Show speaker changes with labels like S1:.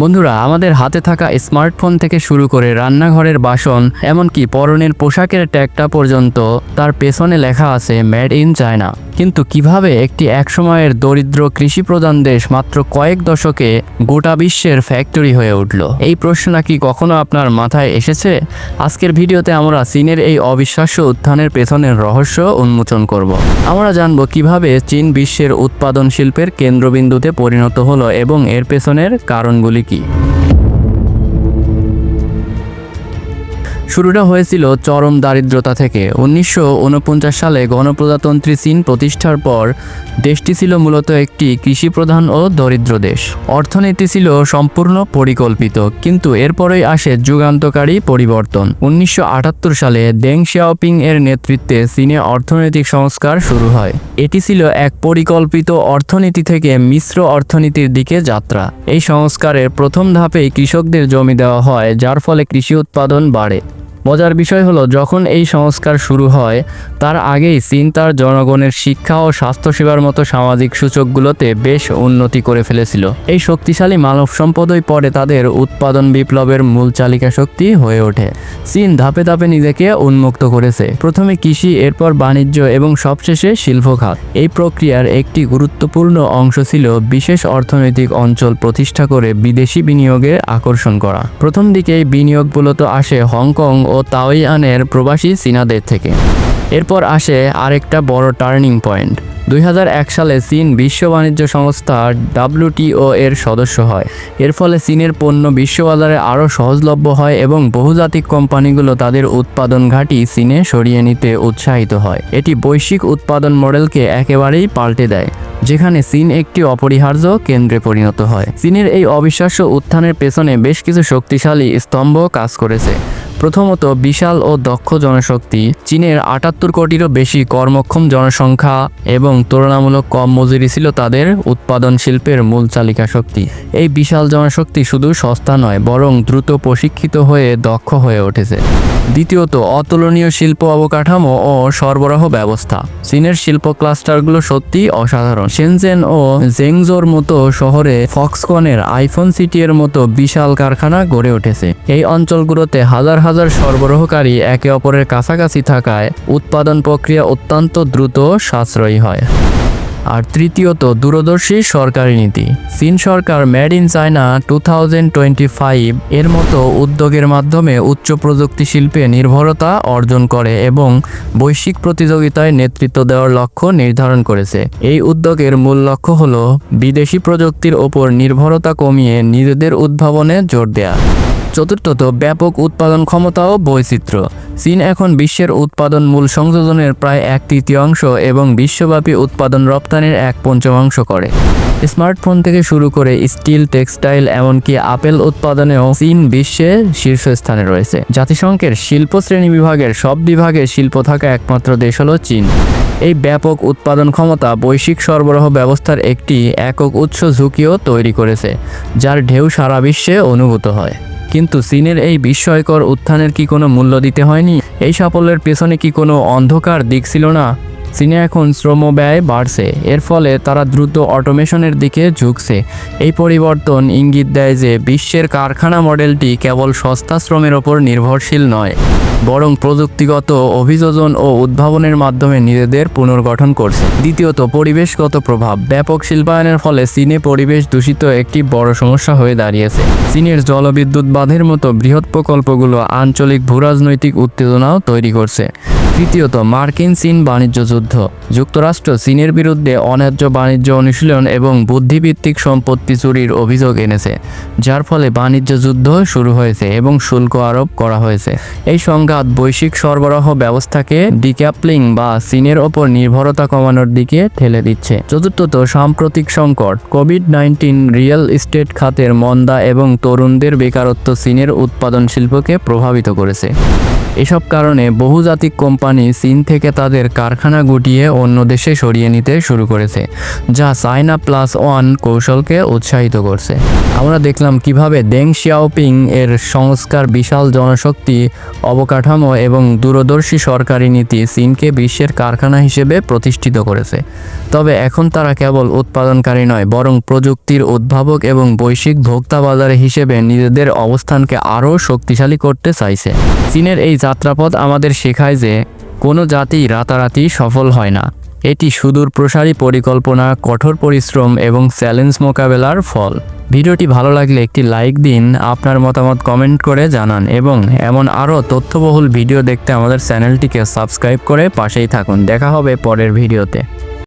S1: বন্ধুরা, আমাদের হাতে থাকা স্মার্টফোন থেকে শুরু করে রান্নাঘরের বাসন, এমনকি পরনের পোশাকের ট্যাগটা পর্যন্ত তার পেছনে লেখা আছে মেড ইন চায়না কিন্তু কীভাবে একটি একসময়ের দরিদ্র কৃষি প্রধান দেশ মাত্র কয়েক দশকে গোটা বিশ্বের ফ্যাক্টরি হয়ে উঠল? এই প্রশ্ন কি কখনো আপনার মাথায় এসেছে? আজকের ভিডিওতে আমরা চীনের এই অবিশ্বাস্য উত্থানের পেছনের রহস্য উন্মোচন করব। আমরা জানব কীভাবে চীন বিশ্বের উৎপাদন শিল্পের কেন্দ্রবিন্দুতে পরিণত হলো এবং এর পেছনের কারণগুলি কি শুরুটা হয়েছিল চরম দারিদ্রতা থেকে। উনিশশো ঊনপঞ্চাশ সালে গণপ্রজাতন্ত্রী চীন প্রতিষ্ঠার পর দেশটি ছিল মূলত একটি কৃষিপ্রধান ও দরিদ্র দেশ। অর্থনীতি ছিল সম্পূর্ণ পরিকল্পিত, কিন্তু এরপরেই আসে যুগান্তকারী পরিবর্তন। উনিশশো আটাত্তর সালে দেং শিয়াওপিং এর নেতৃত্বে চীনে অর্থনৈতিক সংস্কার শুরু হয়। এটি ছিল এক পরিকল্পিত অর্থনীতি থেকে মিশ্র অর্থনীতির দিকে যাত্রা। এই সংস্কারের প্রথম ধাপেই কৃষকদের জমি দেওয়া হয়, যার ফলে কৃষি উৎপাদন বাড়ে। মজার বিষয় হলো, যখন এই সংস্কার শুরু হয়, তার আগেই চীন তার জনগণের শিক্ষা ও স্বাস্থ্যসেবার মতো সামাজিক সূচকগুলোতে বেশ উন্নতি করে ফেলেছিল। এই শক্তিশালী মানব সম্পদই পরে তাদের উৎপাদন বিপ্লবের মূল চালিকা শক্তি হয়ে ওঠে। চীন ধাপে ধাপে নিজেকে উন্মুক্ত করেছে। প্রথমে কৃষি, এরপর বাণিজ্য এবং সবশেষে শিল্প খাত এই প্রক্রিয়ার একটি গুরুত্বপূর্ণ অংশ ছিল বিশেষ অর্থনৈতিক অঞ্চল প্রতিষ্ঠা করে বিদেশি বিনিয়োগে আকর্ষণ করা। প্রথম দিকে বিনিয়োগ মূলত আসে হংকং ও তাওয়াইয়ানের প্রবাসী চীনাদের থেকে। এরপর আসে আরেকটা বড় টার্নিং পয়েন্ট। দুই হাজার এক সালে চীন বিশ্ব বাণিজ্য সংস্থা ডাব্লিউটিও এর সদস্য হয়। এর ফলে চীনের পণ্য বিশ্ববাজারে আরও সহজলভ্য হয় এবং বহুজাতিক কোম্পানিগুলো তাদের উৎপাদন ঘাঁটি চীনে সরিয়ে নিতে উৎসাহিত হয়। এটি বৈশ্বিক উৎপাদন মডেলকে একেবারেই পাল্টে দেয়, যেখানে চীন একটি অপরিহার্য কেন্দ্রে পরিণত হয়। চীনের এই অবিশ্বাস্য উত্থানের পেছনে বেশ কিছু শক্তিশালী স্তম্ভ কাজ করেছে। প্রথমত বিশাল ও দক্ষ জনশক্তি, চীনের আটাত্তর কোটিরও বেশি কর্মক্ষম জনসংখ্যা এবং তুলনামূলক কম মজুরি ছিল তাদের উৎপাদন শিল্পের মূল চালিকা শক্তি। এই বিশাল জনশক্তি শুধু সস্তা নয়, বরং দ্রুত প্রশিক্ষিত হয়ে দক্ষ হয়ে উঠেছে। দ্বিতীয়ত, অতুলনীয় শিল্প অবকাঠামো ও সরবরাহ ব্যবস্থা। চীনের শিল্প ক্লাস্টারগুলো সত্যি অসাধারণ। সেনজেন ও জেংজোর মতো শহরে ফক্সকনের আইফোন সিটি এর মতো বিশাল কারখানা গড়ে উঠেছে। এই অঞ্চলগুলোতে হাজার হাজার সরবরাহকারী একে অপরের কাছাকাছি থাকায় উৎপাদন প্রক্রিয়া অত্যন্ত দ্রুত সাশ্রয়ী হয়। আর তৃতীয়ত দূরদর্শী সরকারি নীতি। চীন সরকার made in China two thousand twenty five এর মতো উদ্যোগের মাধ্যমে উচ্চ প্রযুক্তি শিল্পে নির্ভরতা অর্জন করে এবং বৈশ্বিক প্রতিযোগিতায় নেতৃত্ব দেওয়ার লক্ষ্য নির্ধারণ করেছে। এই উদ্যোগের মূল লক্ষ্য হল বিদেশি প্রযুক্তির ওপর নির্ভরতা কমিয়ে নিজেদের উদ্ভাবনে জোর দেয়া। চতুর্থত, ব্যাপক উৎপাদন ক্ষমতা ও বৈচিত্র্য। চীন এখন বিশ্বের উৎপাদন মূল সংযোজনের প্রায় এক তৃতীয়াংশ এবং বিশ্বব্যাপী উৎপাদন রপ্তানির এক পঞ্চমাংশ করে। স্মার্টফোন থেকে শুরু করে স্টিল, টেক্সটাইল, এমনকি আপেল উৎপাদনেও চীন বিশ্বে শীর্ষস্থানে রয়েছে। জাতিসংঘের শিল্প শ্রেণি বিভাগের সব বিভাগে শিল্প থাকা একমাত্র দেশ হল চীন। এই ব্যাপক উৎপাদন ক্ষমতা বৈশ্বিক সরবরাহ ব্যবস্থার একটি একক উৎস ঝুঁকিও তৈরি করেছে, যার ঢেউ সারা বিশ্বে অনুভূত হয়। কিন্তু চীনের এই বিস্ময়কর উত্থানের কি কোনো মূল্য দিতে হয়নি? এই সাফল্যের পেছনে কি কোনো অন্ধকার দিক ছিল না? চীনে এখন শ্রম ব্যয় বাড়ছে, এর ফলে তারা দ্রুত অটোমেশনের দিকে ঝুঁকছে। এই পরিবর্তন ইঙ্গিত দেয় যে বিশ্বের কারখানা মডেলটি কেবল সস্তা শ্রমের ওপর নির্ভরশীল নয়। বরং প্রযুক্তিগত অভিযোজন ও উদ্ভাবনের মাধ্যমে নিজেদের পুনর্গঠন করছে। দ্বিতীয়ত, পরিবেশগত প্রভাব। ব্যাপক শিল্পায়নের ফলে চীনে পরিবেশ দূষিত একটি বড় সমস্যা হয়ে দাঁড়িয়েছে। চীনের জলবিদ্যুৎ বাঁধের মতো বৃহৎ প্রকল্পগুলো আঞ্চলিক ভূরাজনৈতিক উত্তেজনাও তৈরি করছে। তৃতীয়ত মার্কিন চীন বাণিজ্য যুদ্ধ। যুক্তরাষ্ট্র চীনের বিরুদ্ধে অন্যায্য বাণিজ্য অনুশীলন এবং বুদ্ধিভিত্তিক সম্পত্তি চুরির অভিযোগ এনেছে, যার ফলে বাণিজ্য যুদ্ধ শুরু হয়েছে এবং শুল্ক আরোপ করা হয়েছে। এই সংঘাত বৈশ্বিক সরবরাহ ব্যবস্থাকে ডিক্যাপলিং বা চীনের ওপর নির্ভরতা কমানোর দিকে ঠেলে দিচ্ছে। চতুর্থত, সাম্প্রতিক সংকট, কোভিড নাইন্টিন রিয়েল এস্টেট খাতের মন্দা এবং তরুণদের বেকারত্ব চীনের উৎপাদন শিল্পকে প্রভাবিত করেছে। এসব কারণে বহুজাতিক কোম্পানি চীন থেকে তাদের কারখানা গুটিয়ে অন্য দেশে সরিয়ে নিতে শুরু করেছে, যা চায়না প্লাস ওয়ান কৌশলকে উৎসাহিত করছে। আমরা দেখলাম কীভাবে দেং শিয়াওপিং এর সংস্কার বিশাল জনশক্তি, অবকাঠামো এবং দূরদর্শী সরকারি নীতি চীনকে বিশ্বের কারখানা হিসেবে প্রতিষ্ঠিত করেছে। তবে এখন তারা কেবল উৎপাদনকারী নয়, বরং প্রযুক্তির উদ্ভাবক এবং বৈশ্বিক ভোক্তা বাজারে হিসেবে নিজেদের অবস্থানকে আরও শক্তিশালী করতে চাইছে। চীনের এই যাত্রাপথ আমাদের শেখায় যে কোনো জাতি রাতারাতি সফল হয় না। এটি সুদূর প্রসারী পরিকল্পনা, কঠোর পরিশ্রম এবং চ্যালেঞ্জ মোকাবেলার ফল। ভিডিওটি ভালো লাগলে একটি লাইক দিন, আপনার মতামত কমেন্ট করে জানান এবং এমন আরও তথ্যবহুল ভিডিও দেখতে আমাদের চ্যানেলটিকে সাবস্ক্রাইব করে পাশেই থাকুন। দেখা হবে পরের ভিডিওতে।